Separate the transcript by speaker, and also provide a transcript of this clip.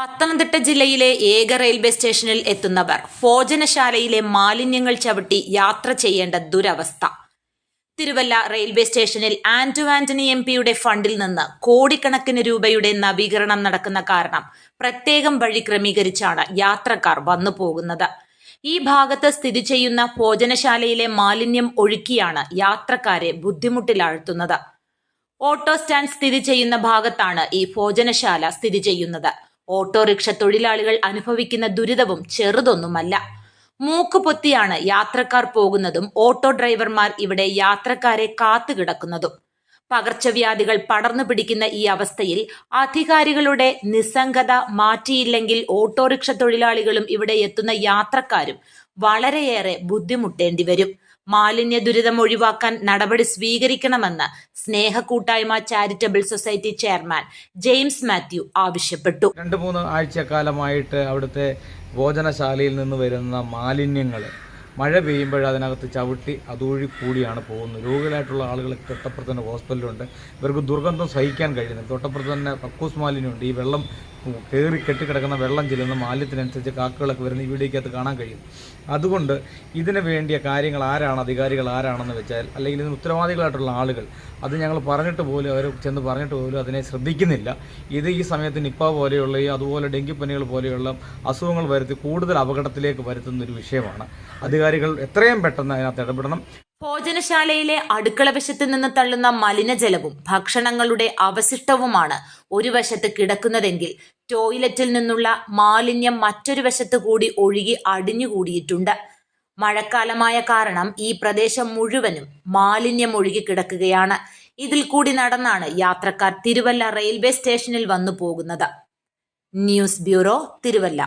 Speaker 1: പത്തനംതിട്ട ജില്ലയിലെ ഏക റെയിൽവേ സ്റ്റേഷനിൽ എത്തുന്നവർ ഭോജനശാലയിലെ മാലിന്യങ്ങൾ ചവിട്ടി യാത്ര ചെയ്യേണ്ട ദുരവസ്ഥ. തിരുവല്ല റെയിൽവേ സ്റ്റേഷനിൽ ആന്റോ ആന്റണി എം പിയുടെ ഫണ്ടിൽ നിന്ന് കോടിക്കണക്കിന് രൂപയുടെ നവീകരണം നടക്കുന്ന കാരണം പ്രത്യേകം വഴി ക്രമീകരിച്ചാണ് യാത്രക്കാർ വന്നു പോകുന്നത്. ഈ ഭാഗത്ത് സ്ഥിതി ചെയ്യുന്ന ഭോജനശാലയിലെ മാലിന്യം ഒഴുക്കിയാണ് യാത്രക്കാരെ ബുദ്ധിമുട്ടിലാഴ്ത്തുന്നത്. ഓട്ടോ സ്റ്റാൻഡ് സ്ഥിതി ചെയ്യുന്ന ഭാഗത്താണ് ഈ ഭോജനശാല സ്ഥിതി ചെയ്യുന്നത്. ഓട്ടോറിക്ഷ തൊഴിലാളികൾ അനുഭവിക്കുന്ന ദുരിതവും ചെറുതൊന്നുമല്ല. മൂക്കുപൊത്തിയാണ് യാത്രക്കാർ പോകുന്നതും ഓട്ടോ ഡ്രൈവർമാർ ഇവിടെ യാത്രക്കാരെ കാത്തുകിടക്കുന്നതും. പകർച്ചവ്യാധികൾ പടർന്നു പിടിക്കുന്ന ഈ അവസ്ഥയിൽ അധികാരികളുടെ നിസ്സംഗത മാറ്റിയില്ലെങ്കിൽ ഓട്ടോറിക്ഷ തൊഴിലാളികളും ഇവിടെ എത്തുന്ന യാത്രക്കാരും വളരെയേറെ ബുദ്ധിമുട്ടേണ്ടി വരും മാലിന്യ ദുരിതം ഒഴിവാക്കാൻ നടപടി സ്വീകരിക്കണമെന്ന് സ്നേഹക്കൂട്ടായ്മ charitable society chairman James Mathew ആവശ്യപ്പെട്ടു.
Speaker 2: രണ്ട് മൂന്ന് ആഴ്ചക്കാലമായിട്ട് അവിടുത്തെ ഭോജനശാലയിൽ നിന്ന് വരുന്ന മാലിന്യങ്ങൾ മഴ പെയ്യുമ്പോൾ അതിനകത്ത് ചവിട്ടി അതൊഴി കൂടിയാണ് പോകുന്നത്. രോഗികളായിട്ടുള്ള ആളുകൾ തൊട്ടപ്പുറത്ത് തന്നെ ഹോസ്പിറ്റലുണ്ട് ഇവർക്ക് ദുർഗന്ധം സഹിക്കാൻ കഴിയുന്നില്ല. തൊട്ടപ്പുറത്ത് തന്നെ കക്കൂസ് മാലിന്യമുണ്ട്. ഈ വെള്ളം കയറി കെട്ടിക്കിടക്കുന്ന വെള്ളം ചെല്ലുന്ന മാലിന്യത്തിനനുസരിച്ച് കാക്കകളൊക്കെ വരുന്ന അത് കാണാൻ കഴിയും. അതുകൊണ്ട് ഇതിന് വേണ്ടിയ കാര്യങ്ങൾ ആരാണ് അധികാരികൾ ആരാണെന്ന് വെച്ചാൽ അല്ലെങ്കിൽ ഇതിന് ഉത്തരവാദികളായിട്ടുള്ള ആളുകൾ അത് ഞങ്ങൾ പറഞ്ഞിട്ട് പോലും അവർ ചെന്ന് പറഞ്ഞിട്ട് പോലും അതിനെ ശ്രദ്ധിക്കുന്നില്ല. ഇത് ഈ സമയത്ത് നിപ്പ പോലെയുള്ള അതുപോലെ ഡെങ്കിപ്പനികൾ പോലെയുള്ള അസുഖങ്ങൾ വരുത്തി കൂടുതൽ അപകടത്തിലേക്ക് വരുത്തുന്ന ഒരു വിഷയമാണ്. അധികാരികൾ എത്രയും പെട്ടെന്ന് അതിനകത്ത് ഇടപെടണം.
Speaker 1: ഭോജനശാലയിലെ അടുക്കള വശത്ത് നിന്ന് തള്ളുന്ന മലിനജലവും ഭക്ഷണങ്ങളുടെ അവശിഷ്ടവുമാണ് ഒരു വശത്ത് കിടക്കുന്നതെങ്കിൽ ടോയ്ലറ്റിൽ നിന്നുള്ള മാലിന്യം മറ്റൊരു വശത്ത് കൂടി ഒഴുകി അടിഞ്ഞുകൂടിയിട്ടുണ്ട്. മഴക്കാലമായ കാരണം ഈ പ്രദേശം മുഴുവനും മാലിന്യം ഒഴുകി കിടക്കുകയാണ്. ഇതിൽ കൂടി നടന്നാണ് യാത്രക്കാർ തിരുവല്ല റെയിൽവേ സ്റ്റേഷനിൽ വന്നു പോകുന്നത്. News bureau Thiruvalla.